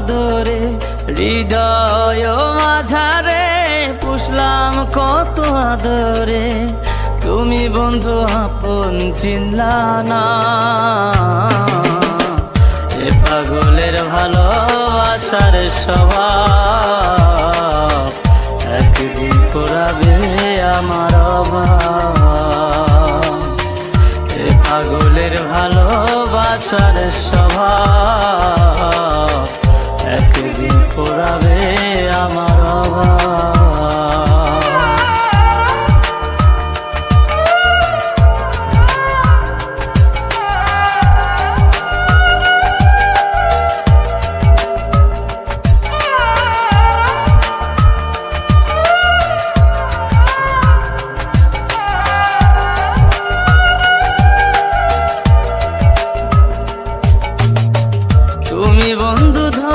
আদরে হৃদয় মাঝারে পুষলাম কত আদরে। তুমি বন্ধু আপন চিনলা না এ পাগলের ভালো ভালোবাসার স্বভাব, একদিন পুরাবে আমার অভাব। এ পাগলের ভালোবাসার স্বভাব